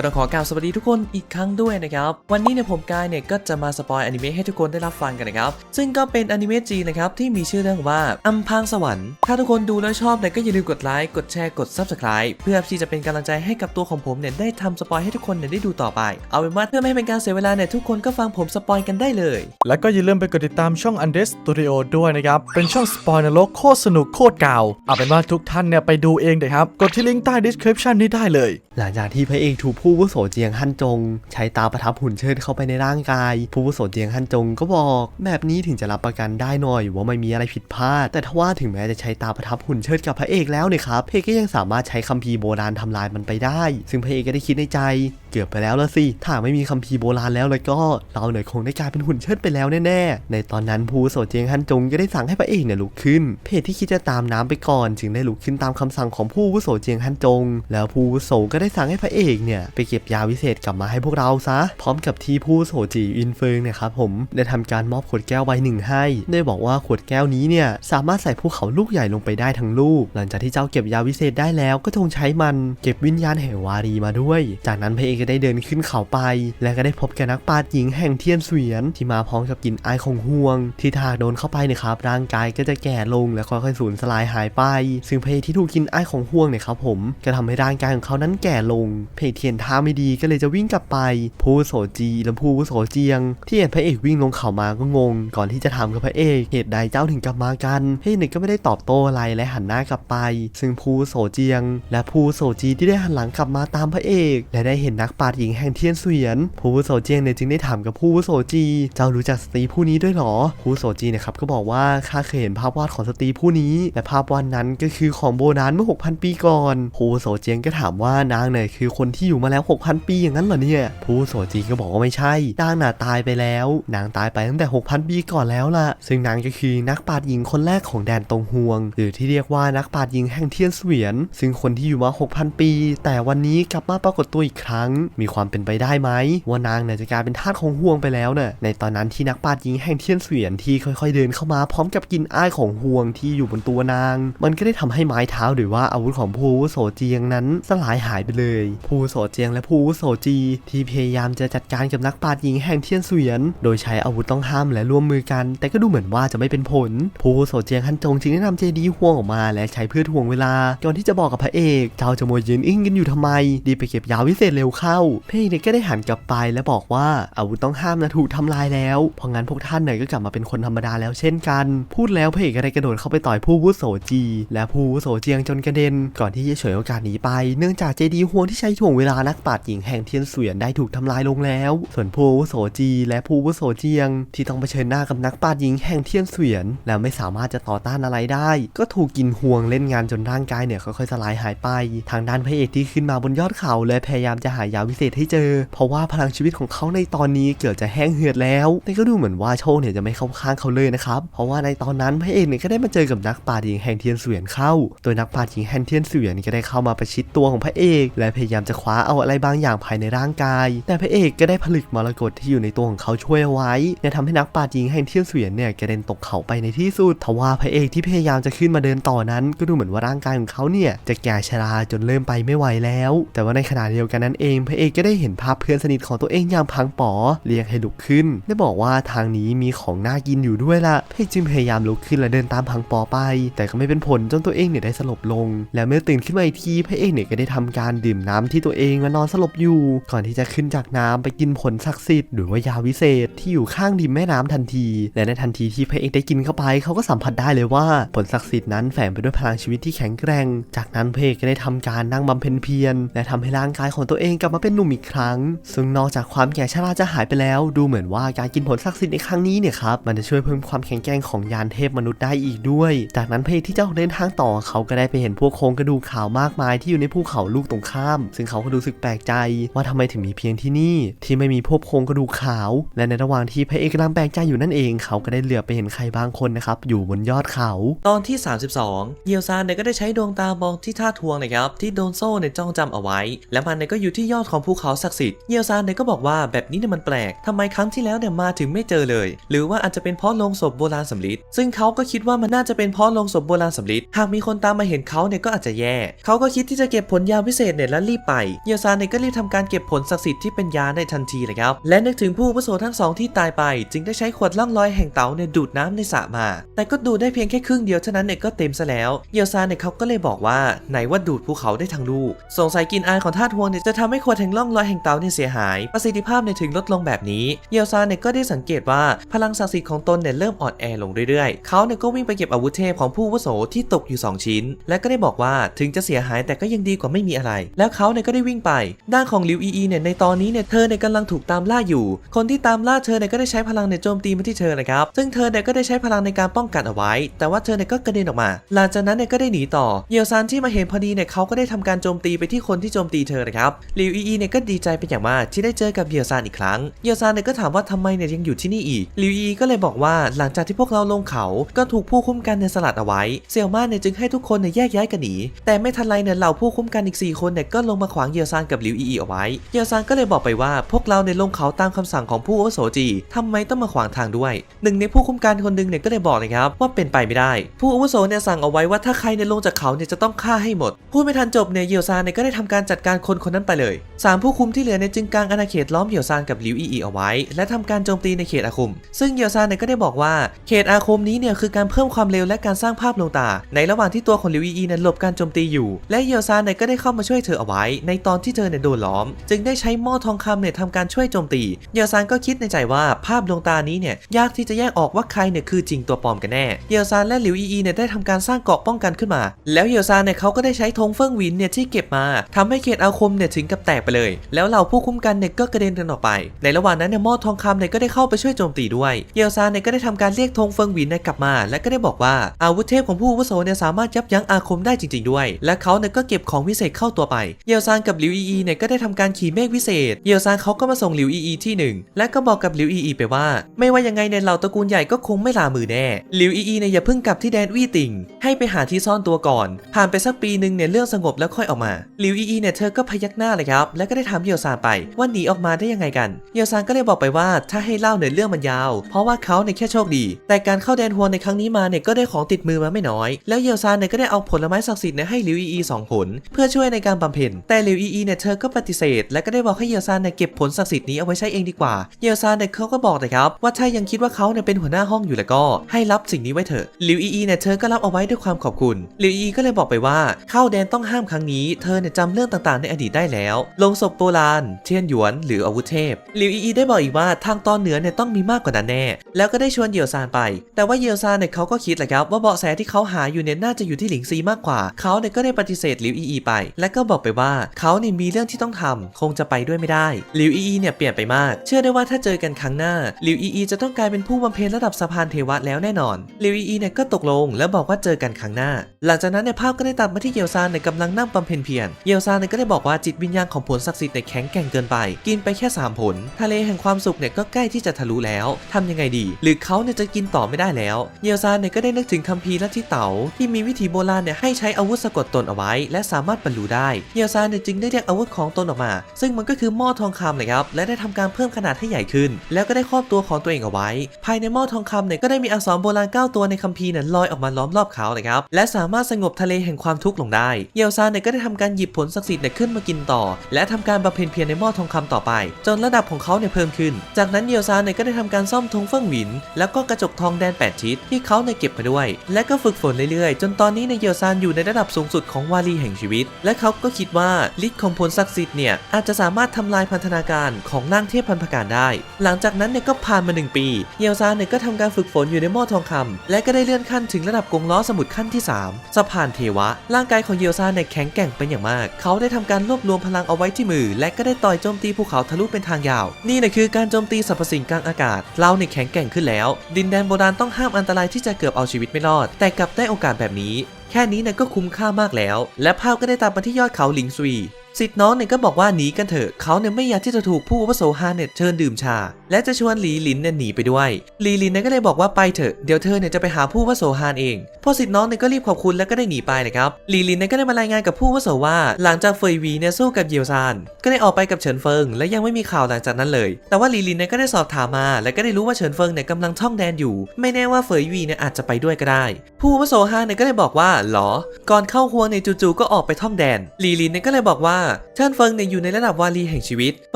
ก็ต้องขอกล่าวสวัสดีทุกคนอีกครั้งด้วยนะครับ วันนี้เนี่ยผมกายเนี่ยก็จะมาสปอยอนิเมะให้ทุกคนได้รับฟังกันนะครับ ซึ่งก็เป็นอนิเมะจีนนะครับที่มีชื่อเรื่องว่าอัมพางสวรรค์ ถ้าทุกคนดูแล้วชอบเนี่ยก็อย่าลืมกดไลค์ กดแชร์ กด subscribe เพื่อที่จะเป็นกำลังใจให้กับตัวของผมเนี่ยได้ทำสปอยให้ทุกคนเนี่ยได้ดูต่อไป เอาเป็นว่าเพื่อไม่ให้เป็นการเสียเวลาเนี่ยทุกคนก็ฟังผมสปอยกันได้เลย แล้วก็อย่าลืมไปกดติดตามช่อง Undes Studio ด้วยนะครับ เป็นช่องสปอยนรกโคตรสนุกโคตรเก่าเอาเป็นว่าทุกท่านเนี่ยไปดูเองเถอะครับ กดที่ลิงก์ใต้ description นี้ได้เลย หลังจากที่พระเอกถูกผู้วุโสเจียงฮั่นจง ใช้ตาประทับหุ่นเชิดเข้าไปในร่างกาย ผู้วุโสเจียงฮั่นจงก็บอก แบบนี้ถึงจะรับประกันได้หน่อยว่าไม่มีอะไรผิดพลาด แต่ทว่าถึงแม้จะใช้ตาประทับหุ่นเชิดกับพระเอกแล้วเนี่ยครับพระเอกก็ยังสามารถใช้คัมภีร์โบราณทำลายมันไปได้ ซึ่งพระเอกก็ได้คิดในใจ เกือบไปแล้วละสิ ถ้าไม่มีคัมภีร์โบราณแล้วเลยก็ เราเนี่ยคงได้กลายเป็นหุ่นเชิดไปแล้วแน่ๆ ในตอนนั้นผู้อาวุโสเจียงฮันจงก็ได้สั่งให้พระเอกเนี่ยลุกขึ้น เพจที่คิดจะตามน้ำไปก่อน จึงได้ลุกขึ้นตามคำสั่งของผู้วุโสเจียงฮันจง แล้วผู้อาวุโสก็ได้สั่งให้พระเอกเนี่ยไปเก็บยาวิเศษกลับมาให้พวกเราซะ พร้อมกับที่ผู้โสจีอินเฟิงเนี่ยครับผมได้ทำการมอบขวดแก้วใบหนึ่งให้ ได้บอกว่าขวดแก้วนี้เนี่ยสามารถใส่ภูเขาลูกใหญ่ลงไปได้ทั้งลูก หลังจากที่เจ้าเก็บยาวิเศษได้แล้วก็จงใช้มันเก็บวิญญาณแห่งวารีมาด้วย จากนั้นพระเอกก็ได้เดินขึ้นเขาไป และก็ได้พบแกนักปราชญ์หญิงแห่งเทียนเสวียน ที่มาพร้อมกับกลิ่นอายของห่วง ที่ถ้ากโดนเข้าไปเนะครับร่างกายก็จะแก่ลงและค่อยๆสูญสลายหายไป ซึ่งพระเอกที่ถูกกลินอายของห่วงเนี่ยครับผมก็ทำให้ร่างกายของเขานั้นแก่ลงพระเอกเทียนท่าไม่ดีก็เลยจะวิ่งกลับไป ผู้โสจีและผู้โสเจียง ที่เห็นพระเอกวิ่งลงเขามาก็งง ก่อนที่จะถามกับพระเอกเหตุใดเจ้าถึงกลับมากันพระเอกเนี่ยก็ไม่ได้ตอบโต้อะไรและหันหน้ากลับไป ซึ่งผู้โสเจียง และผู้โสจีที่ได้หันหลังกลับมาตามพระเอก และได้เห็นนักปราชญ์หญิงแห่งเทียนเสวียน ผู้วุโสเจียงเนี่ยจึงได้ถามกับผู้วุโสจี เจ้ารู้จักสตรีผู้นี้ด้วยหรอ ผู้วุโสจีเนี่ยครับก็บอกว่าข้าเคยเห็นภาพวาดของสตรีผู้นี้ และภาพวาดนั้นก็คือของโบราณเมื่อ 6,000 ปีก่อน ผู้วุโสเจียงก็ถามว่านางเนี่ยคือคนที่อยู่มาแล้ว 6,000 ปีอย่างนั้นเหรอเนี่ย ผู้วุโสจีก็บอกว่าไม่ใช่ นางน่ะตายไปแล้ว นางตายไปตั้งแต่ 6,000 ปีก่อนแล้วล่ะ ซึ่งนางก็คือนักปราชญ์หญิงคนแรกของแดนตงฮวง หรือที่เรียกว่านักปราชญ์หญิงแห่งเทียนเสวียน ซึ่งคนที่อยู่มา 6,000 ปี แต่วันนี้กลับมาปรากฏตัวอีกครั้งมีความเป็นไปได้ไหมว่านางเนี่ยจะกลายเป็นทาสของฮวงไปแล้วเนี่ยในตอนนั้นที่นักปราชญ์หญิงแห่งเทียนเสวียนที่ค่อยๆเดินเข้ามาพร้อมกับกลินอายของฮวงที่อยู่บนตัวนาง มันก็ได้ทำให้ไม้เท้าหรือว่าอาวุธของผู้โสเจียงนั้นสลายหายไปเลย ผู้โสเจียงและผู้โสจี ที่พยายามจะจัดการกับนักปราชญ์หญิงแห่งเทียนเสวียน โดยใช้อาวุธต้องห้ามและร่วมมือกัน แต่ก็ดูเหมือนว่าจะไม่เป็นผล ผู้โสเจียงฮันจงจึงได้นำเจดีย์ห่วงออกมาและใช้เพื่อถ่วงเวลาก่อนที่จะบอกกับพระเอกเจ้าจะมัวยืนอิ้งกันอยู่ทำไม ดีไปเก็บยาวิเศษเร็วเข้าพระเอกเนี่ยก็ได้หันกลับไปและบอกว่าอาวุธต้องห้ามนะถูกทำลายแล้วเพราะงั้นพวกท่านเนี่ยก็กลับมาเป็นคนธรรมดาแล้วเช่นกัน พูดแล้วพระเอกก็ได้กระโดดเข้าไปต่อยผู้วุโสจี และผู้วุโสเจียงจนกระเด็น ก่อนที่จะเฉยโอกาสหนีไป เนื่องจากเจดีย์ห่วงที่ใช้ถ่วงเวลานักปราชญ์หญิงแห่งเทียนเสวียนได้ถูกทำลายลงแล้ว ส่วนผู้วุโสจีและผู้วุโสเจียง ที่ต้องเผชิญหน้ากับนักปราชญ์หญิงแห่งเทียนเสวียน และไม่สามารถจะต่อต้านอะไรได้ ก็ถูกกินห่วงเล่นงานจนร่างกายเนี่ยค่อยๆสลายหายไป ทางด้านพระเอกที่ขึ้นมาบนยอดเขาและพยายามจะหายาวิเศษให้เจอ เพราะว่าพลังชีวิตของเขาในตอนนี้เกือบจะแห้งเหือดแล้วแต่ก็ดูเหมือนว่าโชคเนี่ยจะไม่เข้าข้างเขาเลยนะครับเพราะว่าในตอนนั้นพระเอกเนี่ยก็ได้มาเจอกับนักปราชญ์หญิงแห่งเทียนเสวียนเข้า โดยนักปราชญ์หญิงแห่งเทียนเสวียนก็ได้เข้ามาประชิดตัวของพระเอก และพยายามจะคว้าเอาอะไรบางอย่างภายในร่างกาย แต่พระเอกก็ได้ผลึกมรกตที่อยู่ในตัวของเขาช่วยเอาไว้และทำให้นักปราชญ์หญิงแห่งเทียนเสวียนเนี่ยกระเด็นตกเขาไปในที่สุดทว่าพระเอกที่พยายามจะขึ้นมาเดินต่อนั้น ก็ดูเหมือนว่าร่างกายของเขาเนี่ยจะแก่ชราจนเริ่มไปไม่ไหวแล้ว แต่ว่าในขณะเดียวกันนั้นเองพระเอกก็ได้เห็นภาพเพื่อนสนิทของตัวเองอย่างพังป๋อเรียกให้ลุกขึ้น ได้บอกว่าทางนี้มีของน่ากินอยู่ด้วยล่ะพระเอกจึงพยายามลุกขึ้นและเดินตามพังป๋อไป แต่ก็ไม่เป็นผลจนตัวเองเนี่ยได้สลบลง และเมื่อตื่นขึ้นมาอีกทีพระเอกเนี่ยก็ได้ทำการดื่มน้ำที่ตัวเองมานอนสลบอยู่ ก่อนที่จะขึ้นจากน้ำไปกินผลศักดิ์สิทธิ์หรือว่ายาวิเศษที่อยู่ข้างริมแม่น้ำทันที และในทันทีที่พระเอกได้กินเข้าไปเขาก็สัมผัสได้เลยว่าผลศักดิ์สิทธิ์นั้นแฝงไปด้วยพลังชีวิตที่แข็งแกร่ง จากนั้นพระเอกก็ได้ทำการนั่งบำเพ็ญเพียรและทำให้ร่างกายของตัวเองกลับมาเป็นหนุ่มอีกครั้ง ซึ่งนอกจากความแก่ชราจะหายไปแล้ว ดูเหมือนว่าการกินผลศักดิ์สิทธิ์ในครั้งนี้เนี่ยครับมันจะช่วยเพิ่มความแข็งแกร่งของยานเทพมนุษย์ได้อีกด้วย จากนั้นพระเอกที่เจะออกเดินทางต่อเขาก็ได้ไปเห็นพวกโครงกระดูกขาวมากมายที่อยู่ในภูเขาลูกตรงข้าม ซึ่งเขาก็รู้สึกแปลกใจ ว่าทำไมถึงมีเพียงที่นี่ ที่ไม่มีพวกโครงกระดูกขาว และในระหว่างที่พระเอกกำลังแปลกใจอยู่นั่นเอง เขาก็ได้เหลือบไปเห็นใครบางคนนะครับอยู่บนยอดเขา ตอนที่ 32 เยียวซานเนี่ยก็ได้ใช้ดวงตามองที่ท่าทวงนะครับที่โดนโซ่เนี่ยจ้องจำเอาไว้ และมันเนี่ยก็อยู่ที่ยอดของภูเขาศักดิ์สิทธิ์เยียวซานเนี่ยก็บอกว่าแบบนี้เนี่ยมันแปลกทำไมครั้งที่แล้วเนี่ยมาถึงไม่เจอเลย หรือว่าอาจจะเป็นเพราะโลงศพโบราณสำริดซึ่งเขาก็คิดว่ามันน่าจะเป็นเพราะโลงศพโบราณสำริดหากมีคนตามมาเห็นเขาเนี่ยก็อาจจะแย่เขาก็คิดที่จะเก็บผลยาวิเศษเนี่ยแล้วรีบไปเยียวซานเนี่ยก็รีบทำการเก็บผลศักดิ์สิทธิ์ที่เป็นยาในทันทีเลยครับและนึกถึงผู้อาวุโสทั้งสองที่ตายไป จึงได้ใช้ขวดล่องลอยแห่งเต๋าเนี่ยดูดน้ำในสระมา แต่ก็ดูดได้เพียงแค่ครึ่งเดียวเท่านั้นเนี่ยก็เต็มซะแล้วเยลซานเนี่ยเขาก็เลยบอกว่าไหนว่าดูดภูเขาได้ทั้งลูกสงสัยกินอายของธาตุฮวงเนี่ยจะทำให้ขวดแห่งล่องลอยแห่งเตาเนี่ยเสียหาย ประสิทธิภาพเนี่ยถึงลดลงแบบนี้ เยลซานเนี่ยก็ได้สังเกตว่าพลังศักดิ์สิทธิ์ของตนเนี่ยเริ่มอ่อนแอลงเรื่อยๆ เขาเนี่ยก็วิ่งไปเก็บอาวุธเทพของผู้วุโสที่ตกอยู่ 2 ชิ้น และก็ได้บอกว่าถึงจะเสียหายแต่ก็ยังดีกว่าไม่มีอะไร แล้วเขาเนี่ยก็ได้วิ่งไป ด้านของลิวอีอีเนี่ยในตอนนี้เนี่ยเธอเนี่ยกำลังถูกตามล่าอยู่ คนที่ตามล่าเธอเนี่ยก็ได้ใช้พลังเนี่ยโจมตีมาที่เธอนะครับ ซึ่งเธอเนี่ยก็ได้ใช้พลังในการป้องกันเอาไว้ แต่ว่าเธอเนี่ยก็กระเด็นออกมา หลังจากนั้นเนี่ยก็ได้หนีต่อ เยลซานที่มาเห็นพอดีเนี่ยเขาก็ได้ทำการโจมตีไปที่คนที่โจมตีเธอนะครับลิวอีอีเนี่ยก็ดีใจเป็นอย่างมากที่ได้เจอกับเยลซานอีกครั้งเยลซานเนี่ยก็ถามว่าทำไมเนี่ยยังอยู่ที่นี่อีกลิวอีก็เลยบอกว่าหลังจากที่พวกเราลงเขา ก็ถูกผู้คุ้มกันเนี่ยสลัดเอาไว้เซียวมาเนี่ยจึงให้ทุกคนเนี่ยแยกย้ายกันหนีแต่ไม่ทันไรเนี่ยเหล่าผู้คุ้มกันอีก 4 คนเนี่ยก็ลงมาขวางเยลซานกับลิวอีอีเอาไว้เยลซานก็เลยบอกไปว่าพวกเราเนี่ยลงเขาตามคำสั่งของผู้อาวุโสจีทำไมต้องมาขวางทางด้วยหนึ่งในผู้คุ้มกันคนหนึงเนี่ยก็เลยบอกเลยครับว่าเป็นไปไม่ได้ ผู้อาวุโสเนี่ยสั่งเอาไว้ว่าถ้าใครเนี่ยลงจากเขาเนี่ยจะต้องฆ่าให้หมดพูดไม่ทันจบเนี่ยเยลซานเนี่ยก็ได้ทำการจัดการคนคนนั้นไปเลย สามผู้คุมที่เหลือเนี่ยจึงกางอาณาเขตล้อมเยลซานกับหลิวอีอีเอาไว้ และทำการโจมตีในเขตอาคม ซึ่งเยลซานเนี่ยก็ได้บอกว่าเขตอาคมนี้เนี่ยคือการเพิ่มความเร็วและการสร้างภาพลวงตา ในระหว่างที่ตัวของหลิวอีอีนี่ยหลบการโจมตีอยู่ และเยลซานเนี่ยก็ได้เข้ามาช่วยเธอเอาไว้ ในตอนที่เธอเนี่ยโดนล้อม จึงได้ใช้หม้อทองคำเนี่ยทำการช่วยโจมตีเยลซานก็คิดในใจว่าภาพลวงตานี้เนี่ยยากที่จะแยกออกว่าใครเนี่ยคือจริงตัวปลอมกันแน่เยลซานและหลิวอีอีเนี่ยได้ทำการสร้างเกราะป้องกันขึ้นมา แล้วเยลซานเนี่ยเขาก็ได้ใช้ธงเฟิงวินเนี่ยที่เก็บมาทำให้เขตอาคมเนี่ยถึงกับแตกไปเลย แล้วเหล่าผู้คุ้มกันเนี่ยก็กระเด็นกันออกไป ในระหว่างนั้นเนี่ยม้อทองคำเนี่ยก็ได้เข้าไปช่วยโจมตีด้วยเยลซานเนี่ยก็ได้ทำการเรียกธงเฟิงหวินเนี่ยกลับมา และก็ได้บอกว่าอาวุธเทพของผู้วุโสเนี่ยสามารถยับยั้งอาคมได้จริง ๆด้วย และเขาเนี่ยก็เก็บของวิเศษเข้าตัวไป เยลซานกับหลิวอีอีเนี่ยก็ได้ทำการขี่เมฆวิเศษ เยลซานเขาก็มาส่งหลิวอีอีที่หนึ่งและก็บอกกับหลิวอีอีไปว่า ไม่ว่ายังไงเนี่ยเหล่าตระกูลใหญ่ก็คงไม่ลามือแน่หลิวอีอีเนี่ยอย่าเพิ่งกลับที่แดนวี่ติงให้ไปหาที่ซ่อนตัวก่อน ผ่านไปสักปีหนึ่งเนี่ยเรื่องสงบแล้วค่อยออกมาลิวอีอีเนี่ยเธอก็พยักหน้าเลยครับแล้วก็ได้ถามเยลซานไปว่าหนีออกมาได้ยังไงกันเยลซานก็เลยบอกไปว่าถ้าให้เล่าเนี่ยเรื่องมันยาว เพราะว่าเขาเนี่ยแค่โชคดี แต่การเข้าแดนฮวนในครั้งนี้มาเนี่ยก็ได้ของติดมือมาไม่น้อย แล้วเยลซานเนี่ยก็ได้เอาผลไม้ศักดิ์สิทธิ์เนี่ยให้ลิวอีอีสองผล เพื่อช่วยในการบำเพ็ญแต่ลิวอีอีเนี่ยเธอก็ปฏิเสธ และก็ได้บอกให้เยลซานเนี่ยเก็บผลศักดิ์สิทธิ์นี้เอาไว้ใช้เองดีกว่าเยลซานเนี่ยเขาก็บอกเลยครับว่าถ้ายังคิดว่าเขาเนี่ยเป็นหัวหน้าห้องอยู่แล้วก็ให้รับสิ่งนี้ไว้เถอะลิวอีอีเนี่ยเธอก็รับเอาไว้ด้วยความขอบคุณลิวอีอีก็เลยบอกไปว่าเข้าแดนต้องห้ามครั้งนี้เธอเนี่ยจำเรื่องต่างๆ ในอดีตได้แล้วลงศพโบราณ เทียนหยวน หรืออาวุธเทพ หลิวอีอีได้บอกอีกว่าทางตอนเหนือเนี่ยต้องมีมากกว่านั้นแน่ แล้วก็ได้ชวนเยลซานไป แต่ว่าเยลซานเนี่ยเขาก็คิดแหละครับว่าเบาะแสที่เขาหาอยู่เนี่ยน่าจะอยู่ที่หลิงซีมากกว่า เขาเนี่ยก็ได้ปฏิเสธหลิวอีอีไป และก็บอกไปว่าเขาเนี่ยมีเรื่องที่ต้องทำคงจะไปด้วยไม่ได้ หลิวอีอีเนี่ยเปลี่ยนไปมาก เชื่อได้ว่าถ้าเจอกันครั้งหน้า หลิวอีอีจะต้องกลายเป็นผู้บำเพ็ญระดับสะพานเทวะแล้วแน่นอน หลิวอีอีเนี่ยก็ตกลงแล้วบอกว่าเจอกันครั้งหน้า หลังจากนั้นในยภาพก็ได้ตัดมาที่เยลซานเนี่ยกำลังนั่งบำเพ็ญเพียร เยลซานเนี่ยก็ได้บอกว่าจิตวิญญาณของผลศักดิ์สิทธิ์เนี่แข็งแกร่งเกินไป กินไปแค่ 3 ผล ทะเลแห่งความสุขเนี่ยก็ใกล้ที่จะทะลุแล้วทำยังไงดี หรือเขาเนี่ยจะกินต่อไม่ได้แล้ว เยลซานเนี่ยก็ได้นึกถึงคัมภีร์ลัทธิเต๋าที่มีวิธีโบราณเนี่ยให้ใช้อาวุธสะกดตนเอาไว้ และสามารถบรรลุได้ เยลซานเนี่ยจึงได้เรียกอาวุธของตนออกมา ซึ่งมันก็คือหม้อทองคำเลยครับ และได้ทำการเพิ่มขนาดให้ใหญ่ขึ้น แล้วก็ได้ครอบตัวของตัวเองเอาไว้ ภายในหม้อทองคำเนี่ยก็ได้มีอักษรโบราณเก้าตัวในคัมภีร์เนี่ยลอยออกมาล้อมรอบเขาเลยครับและสามารถสงบทะเลแห่งความทุกข์ลงได้ เยลซานเนี่ยก็ได้ทำการหยิบผลศักดิ์สิทธิ์เนี่ยขึ้นมากินต่อ และและทำการบำเพ็ญเพียรในหม้อทองคำต่อไป จนระดับของเขาเนี่ยเพิ่มขึ้น จากนั้นเยลซานเนี่ยก็ได้ทำการซ่อมธงเฟิ่งหวิน แล้วก็กระจกทองแดนแปดทิศที่เขาเนี่ยเก็บมาด้วย และก็ฝึกฝนเรื่อยๆ จนตอนนี้ในยเยลซานอยู่ในระดับสูงสุดของวาลีแห่งชีวิต และเขาก็คิดว่าฤทธิ์ของผลศักดิ์สิทธิ์เนี่ยอาจจะสามารถทำลายพันธนาการของร่างเทพพันธการได้ หลังจากนั้นเนี่ยก็ผ่านมาหนึ่งปีเยลซานเนี่ยก็ทำการฝึกฝนอยู่ในหม้อทองคำและก็ได้เลื่อนขั้นถึงระดับกงล้อสมุดขั้นที่ 3สะพานเทวะ ร่างกายของเยลซานเนี่ยแข็งแกร่งเป็นอย่างมาก เขาได้ทำการรวบรวมพลังเอาไว้ที่มือ และก็ได้ต่อยโจมตีภูเขาทะลุเป็นทางยาว นี่นะคือการโจมตีสรรพสิ่งกลางอากาศ เราเนี่ยแข็งแกร่งขึ้นแล้ว ดินแดนโบราณต้องห้ามอันตรายที่จะเกือบเอาชีวิตไม่รอด แต่กลับได้โอกาสแบบนี้ แค่นี้เนี่ยก็คุ้มค่ามากแล้ว และภาพก็ได้ตามมาที่ยอดเขาหลิงซุยสิทธิ์น้องเนี่ยก็บอกว่าหนีกันเถอะเขาเนี่ยไม่อยากที่จะถูกผู้อาวุโสฮาเน็ตเชิญดื่มชา และจะชวนหลีหลินเนี่ยหนีไปด้วย หลีหลินเนี่ยก็เลยบอกว่าไปเถอะเดี๋ยวเธอเนี่ยจะไปหาผู้วโสฮานเองพอสิทธิ์น้องเนี่ยก็รีบขอบคุณแล้วก็ได้หนีไปนะครับหลีหลินเนี่ยก็ได้มารายงานกับผู้วโสว่า หลังจากเฟยวีเนี่ยสู้กับเยียวซาน ก็ได้ออกไปกับเฉินเฟิง และยังไม่มีข่าวหลังจากนั้นเลย แต่ว่าหลีหลินเนี่ยก็ได้สอบถามมา และก็ได้รู้ว่าเฉินเฟิงเนี่ยกำลังท่องแดนอยู่ ไม่แน่ว่าเฟยวีเนี่ยอาจจะไปด้วยก็ได้ ผู้วโสฮานเนี่ยก็เลยบอกว่าหรอ ก่อนเข้าหัวในยจู่ๆก็ออกไปท่องแดนหลีหลินเนี่ยก็เลยบอกว่าเฉินเฟิงเนี่ยอยู่ในระดับวาลีแห่งชีวิตเฟ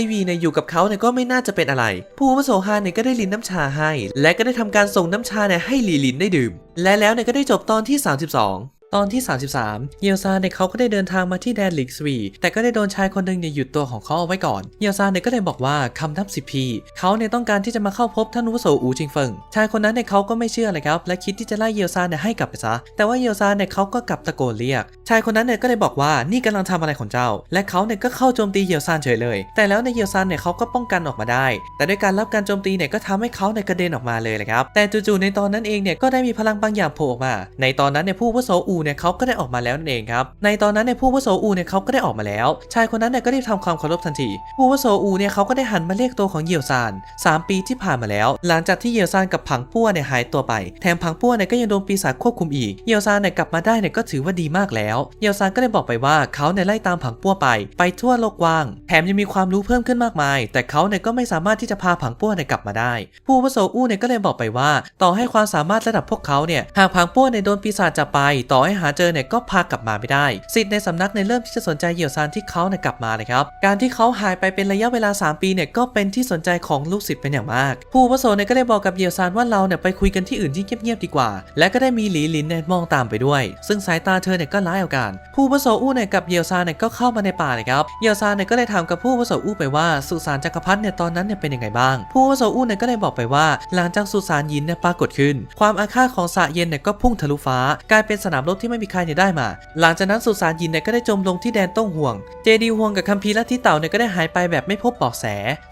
ยวีเนี่ยอยู่กับเขาเนี่ยก็ไม่น่าจะเป็นอะไรผู้วโสฮานเนี่ยก็ได้ลินน้ำชาให้ และก็ได้ทำการส่งน้ำชาเนี่ยให้หลีลินได้ดื่ม และแล้วเนี่ยก็ได้จบตอนที่ 32 ตอนที่ 33 เยลซาเนี่ยเขาก็ได้เดินทางมาที่แดนลิกสวีแต่ก็ได้โดนชายคนหนึ่งเนี่ยหยุดตัวของเขาเอาไว้ก่อน เยลซาเนี่ยก็เลยบอกว่าคำนับสิบพีเขาเนี่ยต้องการที่จะมาเข้าพบท่านวุโสอูจิงเฟิง ชายคนนั้นเนี่ยเขาก็ไม่เชื่อเลยครับ และคิดที่จะไล่เยลซาเนี่ยให้กลับไปซะ แต่ว่าเยลซาเนี่ยเขาก็กลับตะโกนเรียก ชายคนนั้นเนี่ยก็เลยบอกว่านี่กำลังทำอะไรของเจ้า และเขาเนี่ยก็เข้าโจมตีเยลซานเฉยเลย แต่แล้วในเยลซานเนี่ยเขาก็ป้องกันออกมาได้ แต่ด้วยการรับการโจมตีเนี่ยก็ทำให้เขาเนี่ยกระเด็นออกมาเลยนะครับ แต่จู่ๆในตอนนั้นเองเนี่ยก็ได้มีพลังบางอย่างโผล่ออกมา ในตอนนั้นเนี่ยผู้วุโสอูเนี่ยเขาก็ได้ออกมาแล้วนั่นเองครับ ในตอนนั้นเนี่ยผู้วุโสอูเนี่ยเขาก็ได้ออกมาแล้ว ชายคนนั้นเนี่ยก็รีบทำความเคารพทันที ผู้วุโสอูเนี่ยเขาก็ได้หันมาเรียกตัวของเหยี่ยวซานสามปีที่ผ่านมาแล้ว หลังจากที่เหยี่ยวซานกับผังปั้วเนี่ยหายตัวไป แถมผังปั้วเนี่ยก็ยังโดนปีศาจควบคุมอีกเหยี่ยวซานเนี่ยกลับมาได้เนี่ยก็ถือว่าดีมากแล้วเหยี่ยวซานก็ได้บอกไปว่าเขาเนี่ยไล่ตามผังปั้วไป ไปทั่วโลกกว้าง แถมยังมีความรู้เพิ่มขึ้นมากมาย แต่เขาเนี่ยก็ไม่สามารถที่จะพาผังปั้วเนี่ยกลับมาได้ ผู้อาวุโสอูเนี่ยก็เลยบอกไปว่า ต่อให้ความสามารถระดับพวกเขาเนี่ยหากผังปั้วเนี่ยโดนปีศาจจับไปต่อให้หาเจอเนี่ยก็พากลับมาไม่ได้สิทธิ์ในสำนักเนี่ยเริ่มที่จะสนใจเหยี่ยวซานที่เขาเนี่ยกลับมานะครับการที่เขาหายไปเป็นระยะเวลา 3 ปีเนี่ยก็เป็นที่สนใจของลูกศิษย์เป็นอย่างมาก ผู้อาวุโสเนี่ยก็ได้บอกกับเหยี่ยวซานว่าเราเนี่ยไปคุยกันที่อื่นที่เงียบๆดีกว่า และก็ได้มีหลีหลินเนี่ยมองตามไปด้วย ซึ่งสายตาเธอเนี่ยก็ร้ายเอาการ ผู้อาวุโสอู้เนี่ยกับเหยี่ยวซานเนี่ยก็เข้ามาในป่าเลยครับเหยี่ยวซานเนี่ยก็เลยถามกับผู้อาวุโสอู้ไปว่าสุสานจักรพรรดิเนี่ยตอนนั้นเนี่ยเป็นยังไงบ้าง ผู้อาวุโสอู้เนี่ยก็ได้บอกไปว่าหลังจากสุสานยินเนี่ยปรากฏขึ้น ความอาฆาตของสะเย็นเนี่ยก็พุ่งทะลุฟ้ากลายเป็นสนามรบที่ไม่มีใครเนี่ยได้มา หลังจากนั้นสุสานยินเนี่ยก็ได้จมลงที่แดนต้องห่วง เจดีห่วงกับคัมภีร์ลัทธิเต่าเนี่ยก็ได้หายไปแบบไม่พบเบาะแส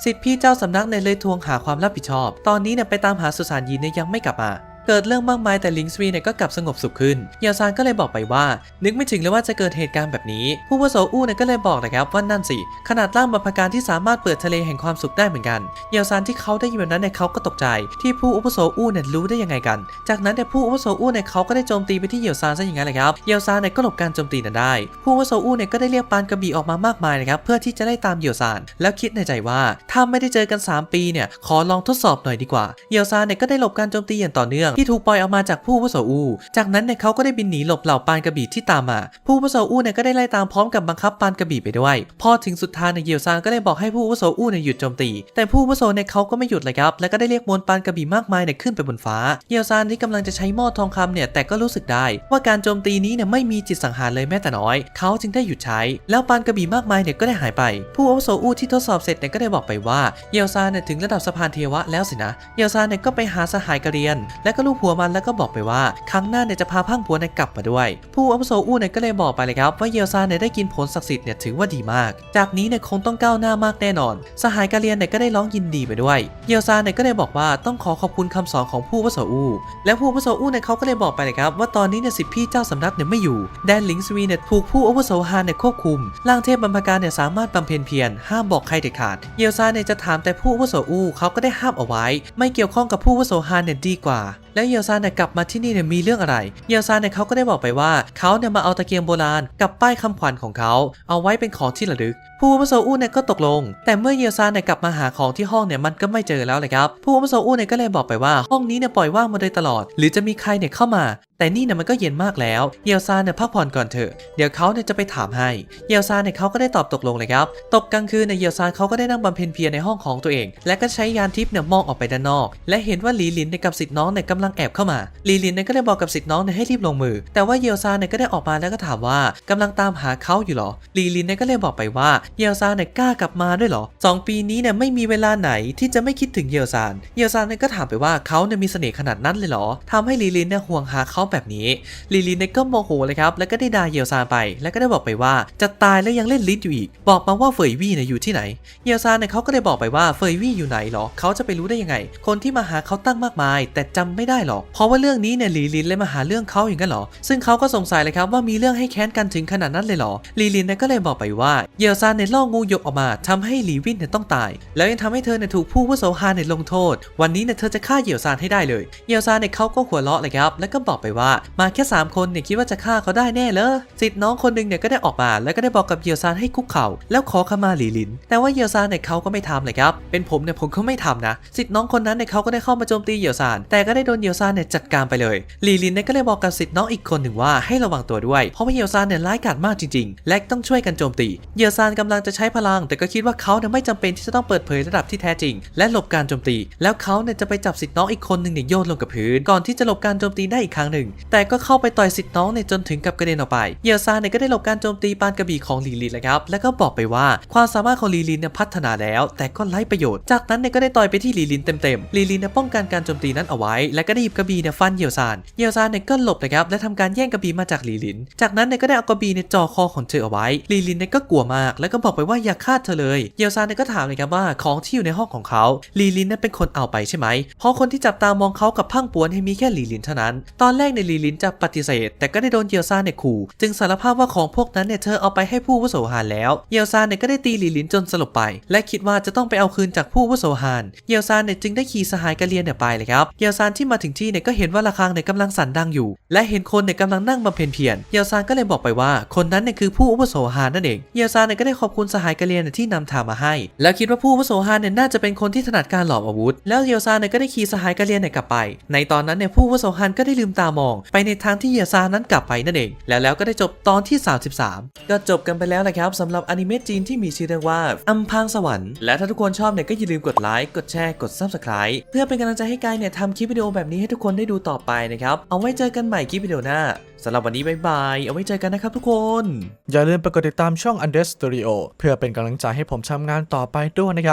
สิทธิพี่เจ้าสำนักเนี่ยเลยทวงหาความรับผิดชอบ ตอนนี้เนี่ยไปตามหาสุสานยินเนี่ยยังไม่กลับมา เกิดเรื่องมากมายแต่ลิงสวีเนี่ยก็กลับสงบสุขขึ้นเยาวซานก็เลยบอกไปว่า นึกไม่ถึงเลยว่าจะเกิดเหตุการณ์แบบนี้ ผู้ว่าโสอู้เนี่ยก็เลยบอกนะครับว่านั่นสิ ขนาดร่างบรรพการที่สามารถเปิดทะเลแห่งความสุขได้เหมือนกันเยาวซานที่เขาได้ยินแบบนั้นเนี่ยเขาก็ตกใจ ที่ผู้อุปโสอู้เนี่ยรู้ได้ยังไงกัน จากนั้นเนี่ยผู้อุปโสอู้เนี่ยเขาก็ได้โจมตีไปที่เยาวซานซะอย่างนั้นเลยครับเยาวซานเนี่ยก็หลบการโจมตีนั้นได้ ผู้อุปโสอู้เนี่ยก็ได้เรียกปานกระบี่ออกมามากมายนะครับเพื่อที่จะไล่ตามเยาวซานแล้วคิดในใจว่าถ้าไม่ได้เจอกัน 3 ปีเนี่ยขอลองทดสอบหน่อยดีกว่าเยาวซานเนี่ยก็ได้หลบการโจมตีอย่างต่อเนื่องที่ถูกปล่อยออกมาจากผู้วุโสอูจากนั้นเนี่ยเขาก็ได้บินหนีหลบเหล่าปานกระบี่ที่ตามมา ผู้วุโสอูเนี่ยก็ได้ไล่ตามพร้อมกับบังคับปานกระบี่ไปด้วย พอถึงสุดทางเนี่ยเยียวซานก็ได้บอกให้ผู้วุโสอูเนี่ยหยุดโจมตี แต่ผู้อาวุโสเนี่ยเขาก็ไม่หยุดเลยครับ และก็ได้เรียกมวลปานกระบี่มากมายเนี่ยขึ้นไปบนฟ้า เยียวซานที่กำลังจะใช้หม้อทองคำเนี่ยแต่ก็รู้สึกได้ ว่าการโจมตีนี้เนี่ยไม่มีจิตสังหารเลยแม้แต่น้อย เขาจึงได้หยุดใช้ แล้วปานกระบี่มากมายเนี่ยก็ได้หายไป ผู้วุโสอูที่ทดสอบเสร็จเนี่ยก็ได้บอกไปว่า เยียวซานเนี่ยถึงระดับสะพานเทวะแล้วสินะ เยียวซานเนี่ยก็ไปหาสหายกเรียน และก็ลูกหัวมันแล้วก็บอกไปว่า ครั้งหน้าเนี่ยจะพาพังผัวเนี่ยกลับมาด้วย ผู้อาวุโสอู้เนี่ยก็เลยบอกไปเลยครับว่าเยียวซานเนี่ยได้กินผลศักดิ์สิทธิ์เนี่ยถือว่าดีมาก จากนี้เนี่ยคงต้องก้าวหน้ามากแน่นอน สหายกะเรียนเนี่ยก็ได้ร้องยินดีไปด้วย เยียวซานเนี่ยก็เลยบอกว่าต้องขอขอบคุณคำสอนของผู้อาวุโสอู้และผู้อาวุโสอู้เนี่ยเขาก็เลยบอกไปเลยครับว่าตอนนี้เนี่ยสิทธิพี่เจ้าสำนักเนี่ยไม่อยู่แดนหลิงสวีเนี่ยถูกผู้อาวุโสฮานเนี่ยควบคุมร่างเทพบรรพการเนี่ยสามารถบำเพ็ญเพียรห้ามบอกใครเด็ดขาด เยียวซาเนี่ยจะถามแต่ผู้อาวุโสอู้เขาก็ได้ห้ามเอาไว้ ไม่เกี่ยวข้องกับผู้อาวุโสฮานเนี่ยดีกว่าแล้วเยลซานเนี่ยกลับมาที่นี่เนี่ยมีเรื่องอะไร เยลซานเนี่ยเขาก็ได้บอกไปว่าเขาเนี่ยมาเอาตะเกียงโบราณกับป้ายคำขวัญของเขาเอาไว้เป็นของที่ระลึก ผู้อาวุโสอู้เนี่ยก็ตกลง แต่เมื่อเยลซานเนี่ยกลับมาหาของที่ห้องเนี่ยมันก็ไม่เจอแล้วเลยครับ ผู้อาวุโสอู้เนี่ยก็เลยบอกไปว่าห้องนี้เนี่ยปล่อยว่างมาโดยตลอด หรือจะมีใครเนี่ยเข้ามาแต่นี่เนี่ยมันก็เย็นมากแล้ว เยียวซานเนี่ยพักผ่อนก่อนเถอะ เดี๋ยวเขาเนี่ยจะไปถามให้ เยียวซานเนี่ยเขาก็ได้ตอบตกลงเลยครับ ตกกลางคืนเนี่ยเยียวซานเขาก็ได้นั่งบำเพ็ญเพียรในห้องของตัวเอง และก็ใช้ยานทิพย์เนี่ยมองออกไปด้านนอก และเห็นว่าหลีหลินเนี่ยกับสิทธิ์น้องเนี่ยกำลังแอบเข้ามา หลีหลินเนี่ยก็ได้บอกกับสิทธิ์น้องเนี่ยให้รีบลงมือ แต่ว่าเยียวซานเนี่ยก็ได้ออกมาแล้วก็ถามว่ากำลังตามหาเขาอยู่หรอ หลีหลินเนี่ยก็เลยบอกไปว่า เยียวซานเนี่ยกล้ากลับมาด้วยหรอสองปีนี้เนี่ยไม่มีเวลาไหนที่จะไม่คิดถึงเยียวซาน เยียวซานเนี่ยก็ถามไปว่าเขาเนี่ยมีเสน่ห์ขนาดนั้นเลยหรอทำให้หลีหลินเนี่ยห่วงหาเขาแบบนี้ลีลินเนี่ยก็โมโหเลยครับแล้วก็ได้ด่าเยียวซานไป แล้วก็ได้บอกไปว่าจะตายแล้วยังเล่นลิ้นอยู่อีก บอกมาว่าเฟยวี่เนี่ยอยู่ที่ไหน เยียวซานเนี่ยเขาก็เลยบอกไปว่าเฟยวี่อยู่ไหนหรอเขาจะไปรู้ได้ยังไง คนที่มาหาเขาตั้งมากมาย แต่จำไม่ได้หรอกเพราะว่าเรื่องนี้เนี่ยลีลินเลยมาหาเรื่องเขาอย่างนั้นหรอ ซึ่งเขาก็สงสัยเลยครับว่ามีเรื่องให้แค้นกันถึงขนาดนั้นเลยหรอลีลินเนี่ยก็เลยบอกไปว่าเยียวซานเนี่ยล่องูหยกออกมาทำให้ลีวินเนี่ยต้องตาย แล้วยังทำให้เธอเนี่ยถูกผู้อาวุโสฮานเนี่ยลงโทษ วันนี้เนี่ยเธอจะฆ่าเยี่ยวซานให้ได้เลย เยี่ยวซานเนี่ยเขาก็หัวเราะเลยครับแล้วก็บอกไปว่า มาแค่สามคนเนี่ยคิดว่าจะฆ่าเขาได้แน่เลยสิทธิ์น้องคนหนึงเนี่ยก็ได้ออกมา แล้วก็ได้บอกกับเยียวซานให้คุกเข่าแล้วขอขมาหลีลิน แต่ว่าเยียวซานเนี่ยเขาก็ไม่ทำเลยครับเป็นผมเนี่ยผมก็ไม่ทำนะสิทธิ์น้องคนนั้นเนี่ยเขาก็ได้เข้ามาโจมตีเยียวซานแต่ก็ได้โดนเยียวซานเนี่ยจัดการไปเลยหลีลินเนี่ยก็เลยบอกกับสิทธิ์น้องอีกคนหนึ่งว่าให้ระวังตัวด้วยเพราะว่าเยียวซานเนี่ยร้ายกาจมากจริง ๆ และต้องช่วยกันโจมตีเยียวซานกำลังจะใช้พลัง แต่ก็คิดว่าเขาเนี่ยไม่จำเป็นที่จะต้องเปิดเผยระดับที่แท้จริง และหลบการโจมตี แล้วเขาเนี่ยจะไปจับสิทธิ์น้องอีกคนหนึ่งเนี่ยโยนลงกับพื้นก่อนที่จะหลบการโจมตีได้อีกครั้งหนึ่งแต่ก็เข้าไปต่อยสิทธิ์น้องเนี่ยจนถึงกับกระเด็นออกไปเหยี่ยวซานเนี่ยก็ได้หลบการโจมตีปานกระบี่ของลีลินเลยครับ แล้วก็บอกไปว่าความสามารถของลีลินเนี่ยพัฒนาแล้ว แต่ก็ไร้ประโยชน์ จากนั้นเนี่ยก็ได้ต่อยไปที่ลีลินเต็มๆ ลีลินเนี่ยป้องกันการโจมตีนั้นเอาไว้ และก็ได้หยิบกระบี่เนี่ยฟันเหยี่ยวซานเหยี่ยวซานเนี่ยก็หลบนะครับ และทำการแย่งกระบี่มาจากลีลิน จากนั้นเนี่ยก็ได้เอากระบี่เนี่ยจ่อคอของเธอเอาไว้ ลีลินเนี่ยก็กลัวมาก แล้วก็บอกไปว่าอย่าฆ่าเธอเลยเหยี่ยวซานเนี่ยก็ถามเลยครับว่าของที่อยู่ในห้องของเขาลีลินเนี่ยเป็นคนเอาไปใช่ไหมเพราะคนที่จับตามองเขากับพังปวนให้มีแค่ลีลินเท่านั้น ตอนแรกในลีลินจะปฏิเสธ แต่ก็ได้โดนเยี่ยวซานเนี่ยขู่ จึงสารภาพว่าของพวกนั้นเนี่ยเธอเอาไปให้ผู้วุโสหานแล้ว เยี่ยวซานเนี่ยก็ได้ตีลีลินจนสลบไป และคิดว่าจะต้องไปเอาคืนจากผู้วุโสหานเยี่ยวซานเนี่ยจึงได้ขี่สหายกะเลียนเนี่ยไปเลยครับ เยี่ยวซานที่มาถึงที่เนี่ยก็เห็นว่าระฆังเนี่ยกำลังสั่นดังอยู่ และเห็นคนเนี่ยกำลังนั่งบำเพ็ญเพียร เยี่ยวซานก็เลยบอกไปว่า คนนั้นเนี่ยคือผู้อาวุโสหานนั่นเอง เยี่ยวซานเนี่ยก็ได้ขอบคุณสหายกะเลียนเนี่ยที่นำทางมาให้ แล้วคิดว่าผู้อาวุโสหานเนี่ยน่าจะเป็นคนที่ถนัดการหลอมอาวุธ แล้วเยี่ยวซานเนี่ยก็ได้ขี่สหายกะเลียนเนี่ยกลับไป ในตอนนั้นเนี่ยผู้อาวุโสหานก็ได้ลืมตามองไปในทางที่เหยี่ยซานั้นกลับไปนั่นเอง แล้วแล้วก็ได้จบตอนที่ 33 ก็จบกันไปแล้วนะครับสำหรับอนิเมะจีนที่มีชื่อเรื่องว่าอัมพางสวรรค์ และถ้าทุกคนชอบเนี่ยก็อย่าลืมกดไลค์กดแชร์กด subscribe เพื่อเป็นกำลังใจให้กายเนี่ยทำคลิปวิดีโอแบบนี้ให้ทุกคนได้ดูต่อไปนะครับเอาไว้เจอกันใหม่คลิปวิดีโอหน้าสำหรับวันนี้บายบาย เอาไว้เจอกันนะครับทุกคน อย่าลืมไปกดติดตามช่อง Undead Studio เพื่อเป็นกำลังใจให้ผมทำงานต่อไปด้วยนะครับ